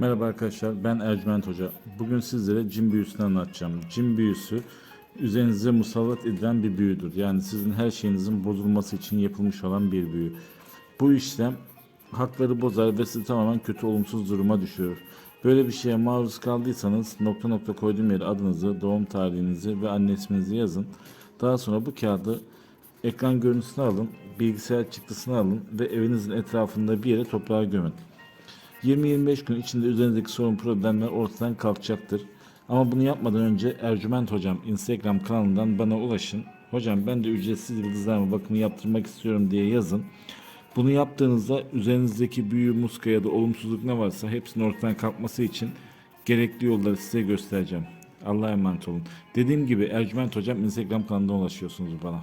Merhaba arkadaşlar ben Ercüment Hoca. Bugün sizlere cin büyüsünü anlatacağım. Cin büyüsü üzerinize musallat edilen bir büyüdür. Yani sizin her şeyinizin bozulması için yapılmış olan bir büyü. Bu işlem hakları bozar ve sizi tamamen kötü olumsuz duruma düşürür. Böyle bir şeye maruz kaldıysanız nokta nokta koyduğum yere adınızı, doğum tarihinizi ve anne isminizi yazın. Daha sonra bu kağıdı ekran görüntüsünü alın, bilgisayar çıktısını alın ve evinizin etrafında bir yere toprağa gömün. 20-25 gün içinde üzerinizdeki sorun problemler ortadan kalkacaktır. Ama bunu yapmadan önce Ercüment Hocam Instagram kanalından bana ulaşın. Hocam ben de ücretsiz yıldızlarma bakımı yaptırmak istiyorum diye yazın. Bunu yaptığınızda üzerinizdeki büyü, muska ya da olumsuzluk ne varsa hepsinin ortadan kalkması için gerekli yolları size göstereceğim. Allah'a emanet olun. Dediğim gibi Ercüment Hocam Instagram kanalından ulaşıyorsunuz bana.